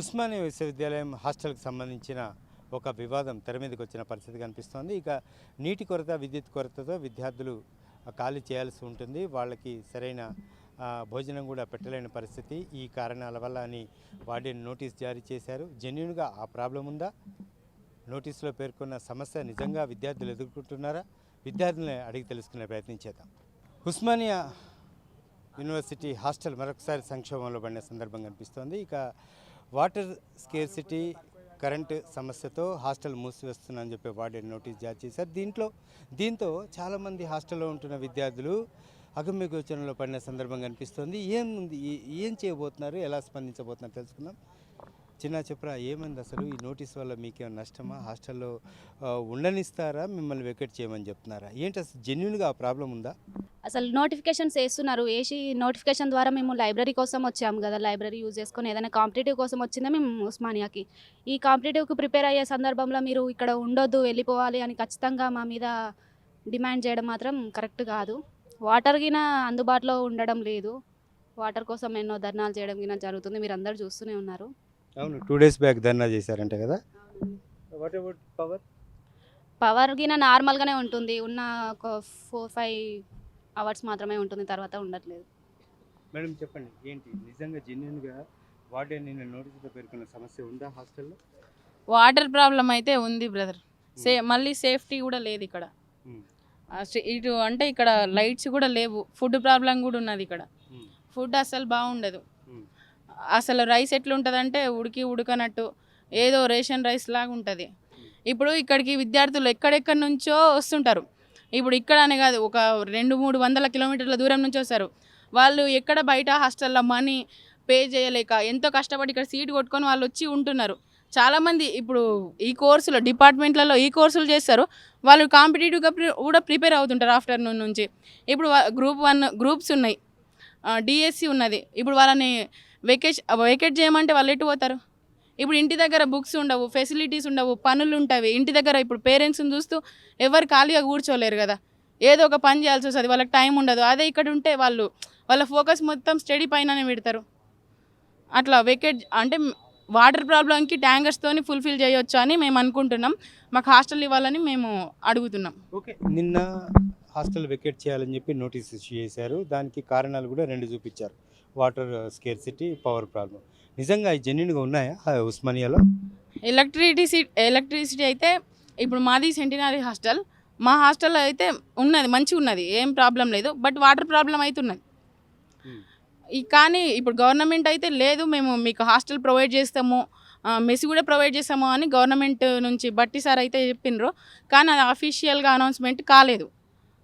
ఉస్మానియా విశ్వవిద్యాలయం హాస్టల్కి సంబంధించిన ఒక వివాదం తెర మీదకి వచ్చిన పరిస్థితి కనిపిస్తోంది. ఇక నీటి కొరత విద్యుత్ కొరతతో విద్యార్థులు ఖాళీ చేయాల్సి ఉంటుంది. వాళ్ళకి సరైన భోజనం కూడా పెట్టలేని పరిస్థితి. ఈ కారణాల వల్ల అని వార్డెన్ నోటీస్ జారీ చేశారు. జెన్యున్గా ఆ ప్రాబ్లం ఉందా? నోటీసులో పేర్కొన్న సమస్య నిజంగా విద్యార్థులు ఎదుర్కొంటున్నారా? విద్యార్థులని అడిగి తెలుసుకునే ప్రయత్నం చేద్దాం. ఉస్మానియా యూనివర్సిటీ హాస్టల్ మరొకసారి సంక్షోభంలో పడిన సందర్భం కనిపిస్తోంది. ఇక వాటర్ స్కేర్సిటీ కరెంటు సమస్యతో హాస్టల్ మూసివేస్తున్నానని చెప్పి వార్డెన్ నోటీస్ జారీ చేశారు. దీంట్లో దీంతో చాలామంది హాస్టల్లో ఉంటున్న విద్యార్థులు అగమ్యగోచనలో పడిన సందర్భం కనిపిస్తుంది. ఏముంది ఏం చేయబోతున్నారు? ఎలా స్పందించబోతున్నారు? తెలుసుకుందాం. చిన్న చెప్పరా ఏమైంది అసలు? ఈ నోటీస్ వల్ల మీకేమైనా నష్టమా? హాస్టల్లో ఉండనిస్తారా? మిమ్మల్ని వెకెట్ చేయమని చెప్తున్నారా? ఏంటి అసలు? జెన్యున్గా ఆ ప్రాబ్లం ఉందా? అసలు నోటిఫికేషన్స్ వేస్తున్నారు. వేసి నోటిఫికేషన్ ద్వారా మేము లైబ్రరీ కోసం వచ్చాము కదా. లైబ్రరీ యూజ్ చేసుకొని ఏదైనా కాంపిటేటివ్ కోసం వచ్చిందా మేము ఉస్మానియాకి. ఈ కాంపిటేటివ్కి ప్రిపేర్ అయ్యే సందర్భంలో మీరు ఇక్కడ ఉండొద్దు వెళ్ళిపోవాలి అని ఖచ్చితంగా మా మీద డిమాండ్ చేయడం మాత్రం కరెక్ట్ కాదు. వాటర్ గిన అందుబాటులో ఉండడం లేదు. వాటర్ కోసం ఎన్నో ధర్నాలు చేయడం గిన జరుగుతుంది. మీరు అందరు చూస్తూనే ఉన్నారు. అవును టూ డేస్ బ్యాక్ ధర్నా చేశారంట కదా. వాట్ అబౌట్ పవర్ పవర్ గిన నార్మల్గానే ఉంటుంది. ఉన్న ఒక ఫోర్ ఫైవ్ అవర్స్ మాత్రమే ఉంటుంది తర్వాత ఉండట్లేదు. మేడం చెప్పండి ఏంటి? నిజంగా జెన్యున్గా వార్డెన్ నిన్న నోటీసులో పేర్కొన్న సమస్య ఉందా హాస్టల్లో? వాటర్ ప్రాబ్లం అయితే ఉంది బ్రదర్. సే మళ్ళీ సేఫ్టీ కూడా లేదు ఇక్కడ. ఇటు అంటే ఇక్కడ లైట్స్ కూడా లేవు ఫుడ్ ప్రాబ్లం కూడా ఉన్నది ఇక్కడ. ఫుడ్ అసలు బాగుండదు. అసలు రైస్ ఎట్లుంటుందంటే ఉడికి ఉడకనట్టు ఏదో రేషన్ రైస్ లాగా ఉంటుంది ఇప్పుడు ఇక్కడికి విద్యార్థులు ఎక్కడెక్కడి నుంచో వస్తుంటారు. ఇప్పుడు ఇక్కడ అనే కాదు ఒక రెండు మూడు వందల కిలోమీటర్ల దూరం నుంచి వస్తారు. వాళ్ళు ఎక్కడ బయట హాస్టల్లో మనీ పే చేయలేక ఎంతో కష్టపడి ఇక్కడ సీట్ కొట్టుకొని వాళ్ళు వచ్చి ఉంటున్నారు. చాలామంది ఇప్పుడు ఈ కోర్సులో డిపార్ట్మెంట్లలో ఈ కోర్సులు చేస్తారు. వాళ్ళు కాంపిటేటివ్గా కూడా ప్రిపేర్ అవుతుంటారు ఆఫ్టర్నూన్ నుంచి. ఇప్పుడు గ్రూప్ వన్ గ్రూప్స్ ఉన్నాయి. డిఎస్సి ఉన్నది. ఇప్పుడు వాళ్ళని వెకేట్ వెకేట్ చేయమంటే వాళ్ళు ఎటు పోతారు? ఇప్పుడు ఇంటి దగ్గర బుక్స్ ఉండవు ఫెసిలిటీస్ ఉండవు పనులు ఉంటాయి. ఇంటి దగ్గర ఇప్పుడు పేరెంట్స్ని చూస్తూ ఎవరు ఖాళీగా కూర్చోలేరు కదా. ఏదో ఒక పని చేయాల్సి వస్తుంది వాళ్ళకి టైం ఉండదు. అదే ఇక్కడ ఉంటే వాళ్ళు వాళ్ళ ఫోకస్ మొత్తం స్టడీ పైననే పెడతారు. అట్లా వెకెట్ అంటే వాటర్ ప్రాబ్లంకి ట్యాంకర్స్తోని ఫుల్ఫిల్ చేయొచ్చు అని మేము అనుకుంటున్నాం. మాకు హాస్టల్ ఇవ్వాలని మేము అడుగుతున్నాం. ఓకే. నిన్న హాస్టల్ వెకేట్ చేయాలని చెప్పి నోటీస్ ఇష్యూ చేశారు. దానికి కారణాలు కూడా రెండు చూపించారు. Water scarcity power problem. నిజంగా జెన్యున్గా ఉన్నాయా ఆ ఉస్మానియాలో? ఎలక్ట్రిసిటీ ఎలక్ట్రిసిటీ అయితే ఇప్పుడు మాది సెంటినరీ హాస్టల్. మా హాస్టల్లో అయితే ఉన్నది మంచిగా ఉన్నది ఏం ప్రాబ్లం లేదు బట్ వాటర్ ప్రాబ్లం అవుతున్నది. ఈ కానీ ఇప్పుడు గవర్నమెంట్ అయితే లేదు మేము మీకు హాస్టల్ ప్రొవైడ్ చేస్తాము మెస్ కూడా ప్రొవైడ్ చేస్తాము అని గవర్నమెంట్ నుంచి బట్టి సార్ అయితే చెప్పిండ్రు కానీ అది అఫీషియల్గా అనౌన్స్మెంట్ కాలేదు.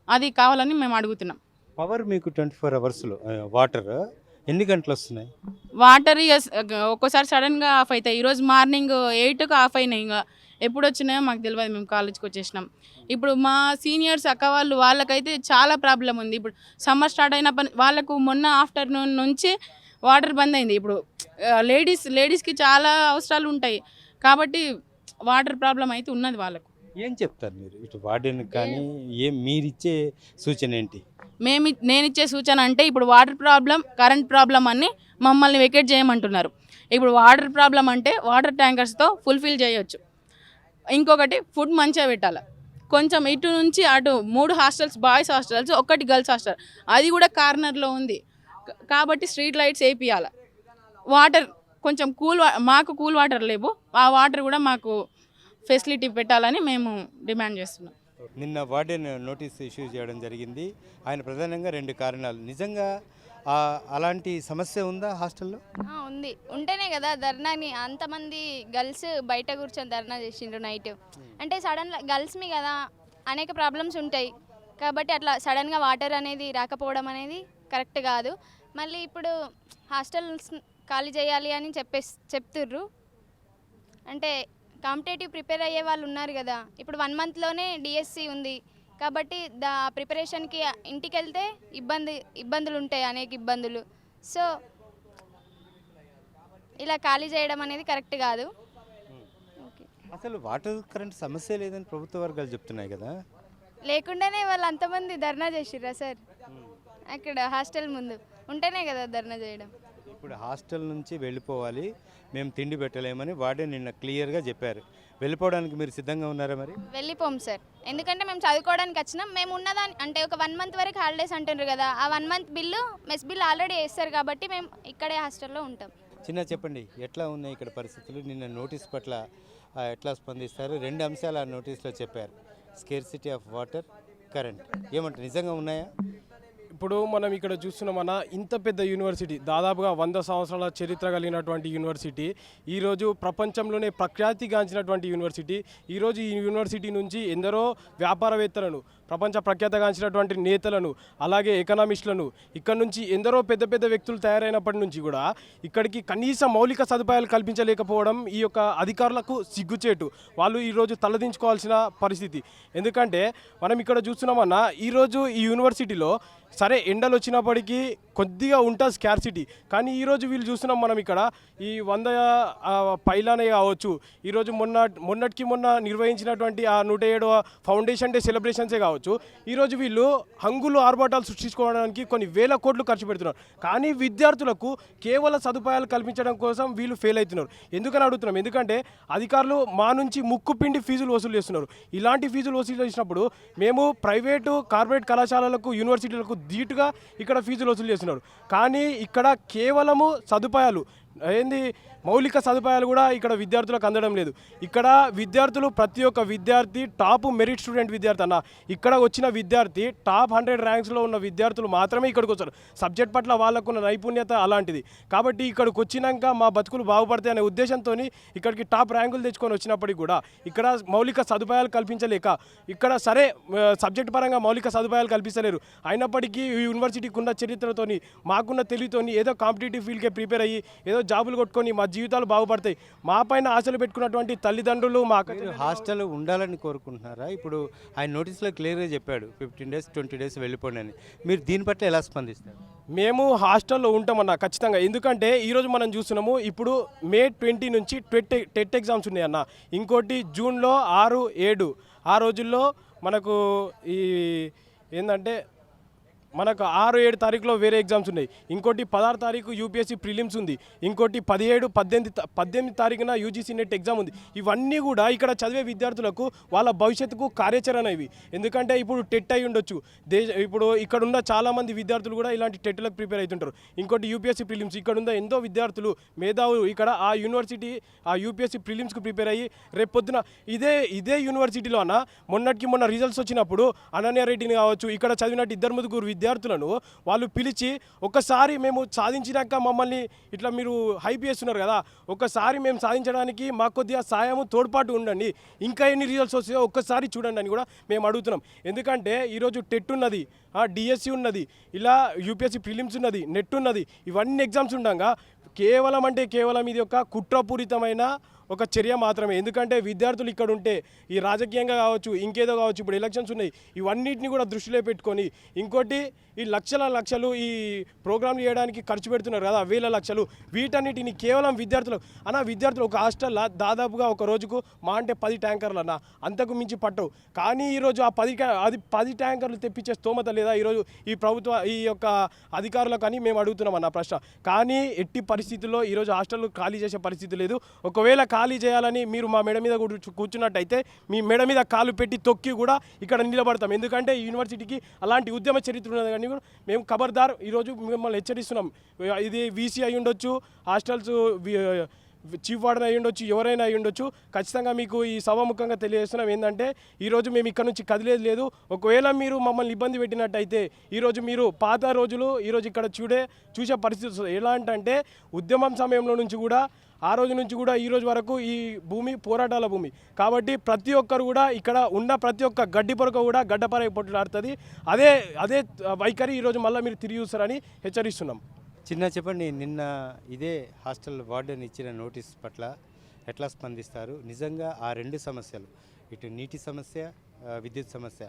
అది కావాలని మేము అడుగుతున్నాం. పవర్ మీకు ట్వంటీ ఫోర్ అవర్స్లో వాటర్ ఎన్ని గంటలు వస్తున్నాయి? వాటర్ ఇక స- ఒక్కోసారి సడన్గా ఆఫ్ అవుతాయి ఈరోజు మార్నింగ్ ఎయిట్కి ఆఫ్ అయినాయి ఇంకా. ఎప్పుడు వచ్చినాయో మాకు తెలియదు మేము కాలేజ్కి వచ్చేసినాం. ఇప్పుడు మా సీనియర్స్ అక్క వాళ్ళు వాళ్ళకైతే చాలా ప్రాబ్లం ఉంది. ఇప్పుడు సమ్మర్ స్టార్ట్ అయిన పని వాళ్ళకు మొన్న ఆఫ్టర్నూన్ నుంచి వాటర్ బంద్ అయింది. ఇప్పుడు లేడీస్ లేడీస్కి చాలా అవసరాలు ఉంటాయి. కాబట్టి వాటర్ ప్రాబ్లం అయితే ఉన్నది వాళ్ళకు. ఏం చెప్తారు మీరు? ఇటు వార్డెన్ కానీ ఏం మీరిచ్చే సూచన ఏంటి? మేము ఇచ్చే సూచన అంటే ఇప్పుడు వాటర్ ప్రాబ్లం కరెంట్ ప్రాబ్లం అని మమ్మల్ని వెకేట్ చేయమంటున్నారు. ఇప్పుడు వాటర్ ప్రాబ్లం అంటే వాటర్ ట్యాంకర్స్తో ఫుల్ఫిల్ చేయొచ్చు. ఇంకొకటి ఫుడ్ మంచిగా పెట్టాలి. కొంచెం ఇటు నుంచి అటు మూడు హాస్టల్స్ బాయ్స్ హాస్టల్స్ ఒకటి గర్ల్స్ హాస్టల్. అది కూడా కార్నర్లో ఉంది. కాబట్టి స్ట్రీట్ లైట్స్ వేపియాలి వాటర్ కొంచెం కూల్ మాకు కూల్ వాటర్ లేవు. ఆ వాటర్ కూడా మాకు ఫెసిలిటీ పెట్టాలని మేము డిమాండ్ చేస్తున్నాం. నిన్న వార్డెన్ నోటీస్ ఇష్యూ చేయడం జరిగింది. ఆయన ప్రధానంగా రెండు కారణాలు. నిజంగా ఆ, అలాంటి సమస్య ఉందా హాస్టల్లో? ఆ, ఉంది. ఉంటేనే కదా ధర్నాని అంతమంది గర్ల్స్ బయట కూర్చొని ధర్నా చేసిండ్రు నైట్. అంటే సడన్ గర్ల్స్ మీ కదా అనేక ప్రాబ్లమ్స్ ఉంటాయి. కాబట్టి అట్లా సడన్గా వాటర్ అనేది రాకపోవడం అనేది కరెక్ట్ కాదు. మళ్ళీ ఇప్పుడు హాస్టల్స్ ఖాళీ చేయాలి అని చెప్పేసి చెప్తుర్రు. అంటే కాంపిటేటివ్ ప్రిపేర్ అయ్యే వాళ్ళు ఉన్నారు కదా. ఇప్పుడు వన్ మంత్లోనే డిఎస్సి ఉంది. కాబట్టి దా ప్రిపరేషన్కి ఇంటికి వెళ్తే ఇబ్బంది ఇబ్బందులు ఉంటాయి అనేక ఇబ్బందులు. సో ఇలా ఖాళీ చేయడం అనేది కరెక్ట్ కాదు. ఓకే. అసలు వాటర్ కరెంట్ సమస్య లేదని ప్రభుత్వ వర్గాలు చెప్తున్నాయి కదా. లేకుండానే వాళ్ళు అంతమంది ధర్నా చేసిర్రా సార్? అక్కడ హాస్టల్ ముందు. ఉంటేనే కదా ధర్నా చేయడం. ఇప్పుడు హాస్టల్ నుంచి వెళ్ళిపోవాలి. మేము తిండి పెట్టలేమని వాడే నిన్న క్లియర్గా చెప్పారు. వెళ్ళిపోవడానికి మీరు సిద్ధంగా ఉన్నారా మరి? వెళ్ళిపోం సార్. ఎందుకంటే మేము చదువుకోవడానికి వచ్చినాం. మేము ఉన్నదాని అంటే ఒక వన్ మంత్ వరకు హాలిడేస్ అంటున్నారు కదా ఆ one month bill mess bill already వేస్తారు కాబట్టి మేము ఇక్కడే హాస్టల్లో ఉంటాం. చిన్న చెప్పండి ఎట్లా ఉన్నాయి ఇక్కడ పరిస్థితులు? నిన్న నోటీస్ పట్ల ఎట్లా స్పందిస్తారు? రెండు అంశాలు ఆ నోటీస్లో చెప్పారు. Scarcity of water current. ఏమంటారు? నిజంగా ఉన్నాయా? ఇప్పుడు మనం ఇక్కడ చూస్తున్నామన్న ఇంత పెద్ద యూనివర్సిటీ దాదాపుగా వంద సంవత్సరాల చరిత్ర కలిగినటువంటి యూనివర్సిటీ ఈరోజు ప్రపంచంలోనే ప్రఖ్యాతిగాంచినటువంటి యూనివర్సిటీ ఈరోజు ఈ యూనివర్సిటీ నుంచి ఎందరో వ్యాపారవేత్తలను ప్రపంచ ప్రఖ్యాతగాంచినటువంటి నేతలను అలాగే ఎకనామిస్టులను ఇక్కడ నుంచి ఎందరో పెద్ద పెద్ద వ్యక్తులు తయారైనప్పటి నుంచి కూడా ఇక్కడికి కనీస మౌలిక సదుపాయాలు కల్పించలేకపోవడం ఈ యొక్క అధికారులకు సిగ్గుచేటు. వాళ్ళు ఈరోజు తలదించుకోవాల్సిన పరిస్థితి. ఎందుకంటే మనం ఇక్కడ చూస్తున్నామన్నా ఈరోజు ఈ యూనివర్సిటీలో సరే ఎండలు వచ్చినప్పటికీ కొద్దిగా ఉంటుంది స్కార్సిటీ కానీ ఈరోజు వీళ్ళు చూస్తున్నాం మనం ఇక్కడ ఈ వంద పైలానే కావచ్చు. ఈరోజు మొన్న మొన్నటికి మొన్న నిర్వహించినటువంటి ఆ నూట ఏడవ ఫౌండేషన్ డే సెలబ్రేషన్సే కావచ్చు. ఈరోజు వీళ్ళు హంగులు ఆర్భాటాలు సృష్టించుకోవడానికి కొన్ని వేల కోట్లు ఖర్చు పెడుతున్నారు. కానీ విద్యార్థులకు కేవలం సదుపాయాలు కల్పించడం కోసం వీళ్ళు ఫెయిల్ అవుతున్నారు. ఎందుకని అడుగుతున్నాం? ఎందుకంటే అధికారులు మా నుంచి ముక్కు పిండి ఫీజులు వసూలు చేస్తున్నారు. ఇలాంటి ఫీజులు వసూలు చేసినప్పుడు మేము ప్రైవేటు కార్పొరేట్ కళాశాలలకు యూనివర్సిటీలకు ధీటుగా ఇక్కడ ఫీజులు వసూలు చేస్తున్నారు. కానీ ఇక్కడ కేవలము సదుపాయాలు ఏంది మౌలిక సదుపాయాలు కూడా ఇక్కడ విద్యార్థులకు అందడం లేదు. ఇక్కడ విద్యార్థులు ప్రతి ఒక్క విద్యార్థి టాప్ మెరిట్ స్టూడెంట్ విద్యార్థి అన్న. ఇక్కడ వచ్చిన విద్యార్థి టాప్ హండ్రెడ్ ర్యాంక్స్లో ఉన్న విద్యార్థులు మాత్రమే ఇక్కడికి వచ్చారు సబ్జెక్ట్ పట్ల వాళ్ళకున్న నైపుణ్యత అలాంటిది. కాబట్టి ఇక్కడికి వచ్చినాక మా బతుకులు బాగుపడతాయి అనే ఉద్దేశంతో ఇక్కడికి టాప్ ర్యాంకులు తెచ్చుకొని వచ్చినప్పటికీ కూడా ఇక్కడ మౌలిక సదుపాయాలు కల్పించలేక ఇక్కడ సరే సబ్జెక్ట్ పరంగా మౌలిక సదుపాయాలు కల్పించలేరు అయినప్పటికీ ఈ యూనివర్సిటీకి ఉన్న చరిత్రతోని మాకున్న తెలివితోని ఏదో కాంపిటేటివ్ ఫీల్డ్కే ప్రిపేర్ అయ్యి ఏదో జాబులు కొట్టుకొని మా జీవితాలు బాగుపడతాయి. మా పైన ఆశలు పెట్టుకున్నటువంటి తల్లిదండ్రులు మా హాస్టల్ ఉండాలని కోరుకుంటున్నారా? ఇప్పుడు ఆయన నోటీస్లో క్లియర్గా చెప్పాడు ఫిఫ్టీన్ డేస్ ట్వంటీ డేస్ వెళ్ళిపోండి అని. మీరు దీని పట్ల ఎలా స్పందిస్తారు? మేము హాస్టల్లో ఉంటామన్న ఖచ్చితంగా. ఎందుకంటే ఈరోజు మనం చూస్తున్నాము ఇప్పుడు మే ట్వంటీ నుంచి టెట్ టెట్ ఎగ్జామ్స్ ఉన్నాయన్న. ఇంకోటి జూన్లో ఆరు ఏడు. ఆ రోజుల్లో మనకు ఈ ఏంటంటే మనకు ఆరు ఏడు తారీఖులో వేరే ఎగ్జామ్స్ ఉన్నాయి. ఇంకోటి పదహారు తారీఖు యూపీఎస్సీ ప్రిలిమ్స్ ఉంది. ఇంకోటి పదిహేడు పద్దెనిమిది పద్దెనిమిది తారీఖున యూజీసీ నెట్ ఎగ్జామ్ ఉంది. ఇవన్నీ కూడా ఇక్కడ చదివే విద్యార్థులకు వాళ్ళ భవిష్యత్తుకు కార్యాచరణ ఇవి. ఎందుకంటే ఇప్పుడు టెట్ అయి ఉండొచ్చు. దేశ ఇప్పుడు ఇక్కడ ఉన్న చాలామంది విద్యార్థులు కూడా ఇలాంటి టెట్లకు ప్రిపేర్ అవుతుంటారు ఇంకోటి యూపీఎస్సీ ప్రిలిమ్స్ ఇక్కడ ఉన్న ఎంతో విద్యార్థులు మేధావులు ఇక్కడ ఆ యూనివర్సిటీ ఆ యూపీఎస్సీ ప్రిలిమ్స్కి ప్రిపేర్ అయ్యి రేపు పొద్దున ఇదే ఇదే యూనివర్సిటీలో అన్న మొన్నటికి మొన్న రిజల్ట్స్ వచ్చినప్పుడు అనన్య రెడ్డిని కావచ్చు ఇక్కడ చదివినట్టు ఇద్దరు ముగ్గురు విద్యార్థులను వాళ్ళు పిలిచి ఒక్కసారి మేము సాధించినాక మమ్మల్ని ఇట్లా మీరు హైప్ చేస్తున్నారు కదా ఒక్కసారి మేము సాధించడానికి మాకు కొద్దిగా సాయము తోడ్పాటు ఉండండి. ఇంకా ఎన్ని రిజల్ట్స్ వస్తాయో ఒక్కసారి చూడండి అని కూడా మేము అడుగుతున్నాం. ఎందుకంటే ఈరోజు టెట్ ఉన్నది డిఎస్సి ఉన్నది ఇలా యూపీఎస్సీ ఫిలిమ్స్ ఉన్నది నెట్ ఉన్నది ఇవన్నీ ఎగ్జామ్స్ ఉండగా కేవలం అంటే కేవలం ఇది ఒక కుట్రపూరితమైన ఒక చర్య మాత్రమే. ఎందుకంటే విద్యార్థులు ఇక్కడ ఉంటే ఈ రాజకీయంగా కావచ్చు ఇంకేదో కావచ్చు ఇప్పుడు ఎలక్షన్స్ ఉన్నాయి ఇవన్నిటిని కూడా దృష్టిలో పెట్టుకొని ఇంకోటి ఈ లక్షల లక్షలు ఈ ప్రోగ్రాంలు చేయడానికి ఖర్చు పెడుతున్నారు కదా వేల లక్షలు. వీటన్నిటిని కేవలం విద్యార్థులు అన్న విద్యార్థులు ఒక హాస్టల్లో దాదాపుగా ఒక రోజుకు మా అంటే పది ట్యాంకర్లు అన్న అంతకు మించి పట్టవు. కానీ ఈరోజు ఆ పది అది పది ట్యాంకర్లు తెప్పించే స్తోమత లేదా ఈరోజు ఈ ప్రభుత్వ ఈ యొక్క అధికారులకు అని మేము అడుగుతున్నాం అన్న ప్రశ్న. కానీ ఎట్టి పరిస్థితుల్లో ఈరోజు హాస్టల్ ఖాళీ చేసే పరిస్థితి లేదు. ఒకవేళ ఖాళీ చేయాలని మీరు మా మెడ మీద కూర్చు- కూర్చున్నట్టయితే మీ మెడ మీద కాలు పెట్టి తొక్కి కూడా ఇక్కడ నిలబడతాం. ఎందుకంటే ఈ యూనివర్సిటీకి అలాంటి ఉద్యమ చరిత్ర ఉన్నది కానీ కూడా మేము ఖబర్దార్ ఈరోజు మిమ్మల్ని హెచ్చరిస్తున్నాం. ఇది వీసీ అయి ఉండొచ్చు హాస్టల్స్ చీఫ్ వార్డెన్ అయి ఉండొచ్చు ఎవరైనా అయి ఉండొచ్చు ఖచ్చితంగా మీకు ఈ సభాముఖంగా తెలియజేస్తున్నాం. ఏంటంటే ఈరోజు మేము ఇక్కడ నుంచి కదిలేదు లేదు. ఒకవేళ మీరు మమ్మల్ని ఇబ్బంది పెట్టినట్టయితే ఈరోజు మీరు పాత రోజులు ఈరోజు ఇక్కడ చూడే చూసే పరిస్థితి ఎలా అంటే ఉద్యమం సమయంలో నుంచి కూడా ఆ రోజు నుంచి కూడా ఈ రోజు వరకు ఈ భూమి పోరాటాల భూమి. కాబట్టి ప్రతి ఒక్కరు కూడా ఇక్కడ ఉన్న ప్రతి ఒక్క గడ్డి పొరక కూడా గడ్డపర పొట్టులాడుతుంది. అదే అదే వైఖరి ఈరోజు మళ్ళీ మీరు తిరిగి చూస్తారని హెచ్చరిస్తున్నాం. చిన్న చెప్పండి నిన్న ఇదే హాస్టల్ వార్డెన్ ఇచ్చిన నోటీస్ పట్ల ఎట్లా స్పందిస్తారు? నిజంగా ఆ రెండు సమస్యలు ఇటు నీటి సమస్య విద్యుత్ సమస్య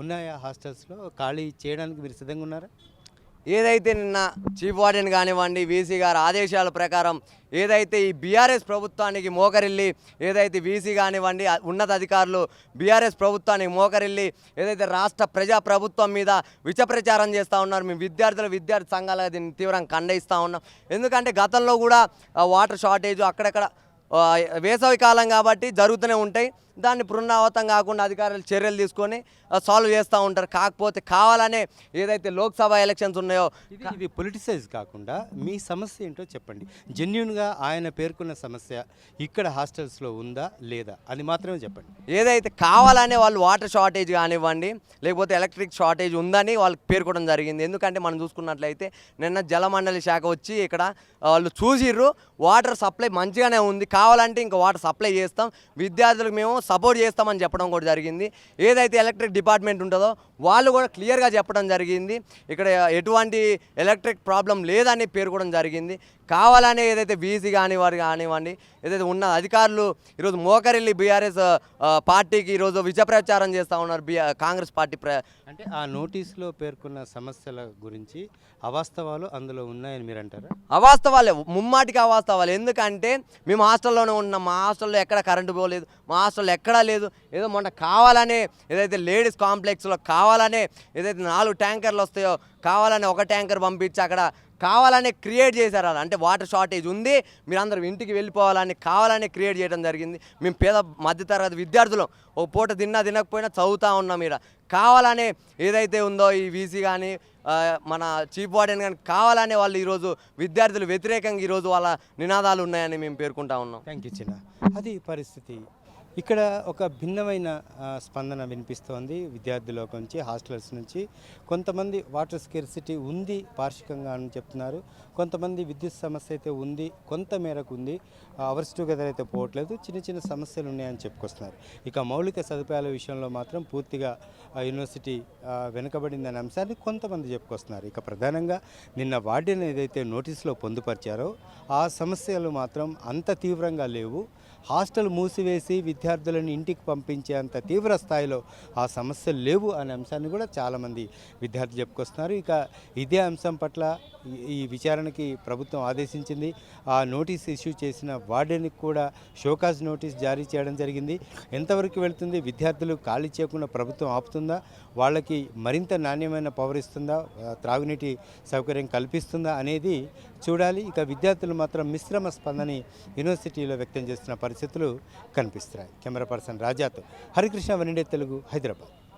ఉన్నాయా హాస్టల్స్లో? ఖాళీ చేయడానికి మీరు సిద్ధంగా ఉన్నారా? ఏదైతే నిన్న చీఫ్ వార్డెన్ కానివ్వండి వీసీ గారి ఆదేశాల ప్రకారం ఏదైతే ఈ బీఆర్ఎస్ ప్రభుత్వానికి మోకరిల్లి ఏదైతే వీసీ కానివ్వండి ఉన్నత అధికారులు బీఆర్ఎస్ ప్రభుత్వానికి మోకరిల్లి ఏదైతే రాష్ట్ర ప్రజా ప్రభుత్వం మీద విషప్రచారం చేస్తూ ఉన్నారు మేము విద్యార్థుల విద్యార్థి సంఘాలుగా దీన్ని తీవ్రంగా ఖండిస్తూ ఉన్నాం. ఎందుకంటే గతంలో కూడా వాటర్ షార్టేజ్ అక్కడక్కడ వేసవి కాలం కాబట్టి జరుగుతూనే ఉంటాయి. దాన్ని పునరావృతం కాకుండా అధికారులు చర్యలు తీసుకొని సాల్వ్ చేస్తూ ఉంటారు. కాకపోతే కావాలనే ఏదైతే లోక్సభ ఎలక్షన్స్ ఉన్నాయో ఇది పొలిటిసైజ్ కాకుండా మీ సమస్య ఏంటో చెప్పండి. జెన్యున్గా ఆయన పేర్కొన్న సమస్య ఇక్కడ హాస్టల్స్లో ఉందా లేదా అది మాత్రమే చెప్పండి. ఏదైతే కావాలనే వాళ్ళు వాటర్ షార్టేజ్ కానివ్వండి లేకపోతే ఎలక్ట్రిక్ షార్టేజ్ ఉందని వాళ్ళకి పేర్కొనడం జరిగింది. ఎందుకంటే మనం చూసుకున్నట్లయితే నిన్న జలమండలి శాఖ వచ్చి ఇక్కడ వాళ్ళు చూసిర్రు వాటర్ సప్లై మంచిగానే ఉంది. కావాలంటే ఇంకా వాటర్ సప్లై చేస్తాం. విద్యార్థులకు మేము సపోర్ట్ చేస్తామని చెప్పడం కూడా జరిగింది. ఏదైతే ఎలక్ట్రిక్ డిపార్ట్మెంట్ ఉంటుందో వాళ్ళు కూడా క్లియర్గా చెప్పడం జరిగింది. ఇక్కడ ఎటువంటి ఎలక్ట్రిక్ ప్రాబ్లం లేదని పేర్కొనడం జరిగింది. కావాలనే ఏదైతే వీసీ కానివారు కానివ్వండి ఏదైతే ఉన్న అధికారులు ఈరోజు మోకరిల్లి బీఆర్ఎస్ పార్టీకి ఈరోజు విషప్రచారం చేస్తూ ఉన్నారు కాంగ్రెస్ పార్టీ ప్ర అంటే ఆ నోటీస్లో పేర్కొన్న సమస్యల గురించి అవాస్తవాలు అందులో ఉన్నాయని మీరు అంటారా అవాస్తవాలే ముమ్మాటికి అవాస్తవాలు. ఎందుకంటే మేము హాస్టల్లోనే ఉన్నాం మా హాస్టల్లో ఎక్కడ కరెంటు పోలేదు మా హాస్టల్లో ఎక్కడా లేదు. ఏదో మొన్న కావాలనే ఏదైతే లేడీస్ కాంప్లెక్స్లో కావాలనే ఏదైతే నాలుగు ట్యాంకర్లు వస్తాయో కావాలనే ఒక ట్యాంకర్ పంపించి అక్కడ కావాలనే క్రియేట్ చేశారు అలా. అంటే వాటర్ షార్టేజ్ ఉంది మీరందరూ ఇంటికి వెళ్ళిపోవాలని కావాలనే క్రియేట్ చేయడం జరిగింది. మేము పేద మధ్యతరగతి విద్యార్థులం. ఓ పూట తిన్నా తినకపోయినా చదువుతూ ఉన్నాం ఇక్కడ కావాలనే ఏదైతే ఉందో ఈ వీసీ కానీ మన చీఫ్ వార్డెన్ కానీ కావాలనే వాళ్ళు ఈరోజు విద్యార్థులు వ్యతిరేకంగా ఈరోజు వాళ్ళ నినాదాలు ఉన్నాయని మేము పేర్కొంటా ఉన్నాం. థ్యాంక్ యూ చిన్న. అది పరిస్థితి. ఇక్కడ ఒక భిన్నమైన స్పందన వినిపిస్తోంది విద్యార్థుల నుంచి హాస్టల్స్ నుంచి. కొంతమంది వాటర్ స్కేర్సిటీ ఉంది పార్షికంగా అని చెప్తున్నారు. కొంతమంది విద్యుత్ సమస్య అయితే ఉంది కొంత మేరకు ఉంది. అవర్స్ టుగెదర్ అయితే పోవట్లేదు. చిన్న చిన్న సమస్యలు ఉన్నాయని చెప్పుకొస్తున్నారు. ఇక మౌలిక సదుపాయాల విషయంలో మాత్రం పూర్తిగా యూనివర్సిటీ వెనుకబడిందనే అంశాన్ని కొంతమంది చెప్పుకొస్తున్నారు. ఇక ప్రధానంగా నిన్న వార్డెన్ ఏదైతే నోటీసులో పొందుపరిచారో ఆ సమస్యలు మాత్రం అంత తీవ్రంగా లేవు. హాస్టల్ మూసివేసి విద్యార్థులను ఇంటికి పంపించే అంత తీవ్ర స్థాయిలో ఆ సమస్యలు లేవు అనే అంశాన్ని కూడా చాలామంది విద్యార్థులు చెప్పుకొస్తున్నారు. ఇక ఇదే అంశం పట్ల ఈ- విచారణ విచారణకి ప్రభుత్వం ఆదేశించింది. ఆ నోటీస్ ఇష్యూ చేసిన వార్డెన్కి కూడా షోకాజ్ నోటీస్ జారీ చేయడం జరిగింది. ఎంతవరకు వెళ్తుంది? విద్యార్థులు ఖాళీ చేయకుండా ప్రభుత్వం ఆపుతుందా? వాళ్ళకి మరింత నాణ్యమైన పవర్ ఇస్తుందా? త్రాగునీటి సౌకర్యం కల్పిస్తుందా అనేది చూడాలి. ఇక విద్యార్థులు మాత్రం మిశ్రమ స్పందని యూనివర్సిటీలో వ్యక్తం చేస్తున్న పరిస్థితులు కనిపిస్తున్నాయి. కెమెరా పర్సన్ రాజాతో హరికృష్ణ వనిడే తెలుగు హైదరాబాద్.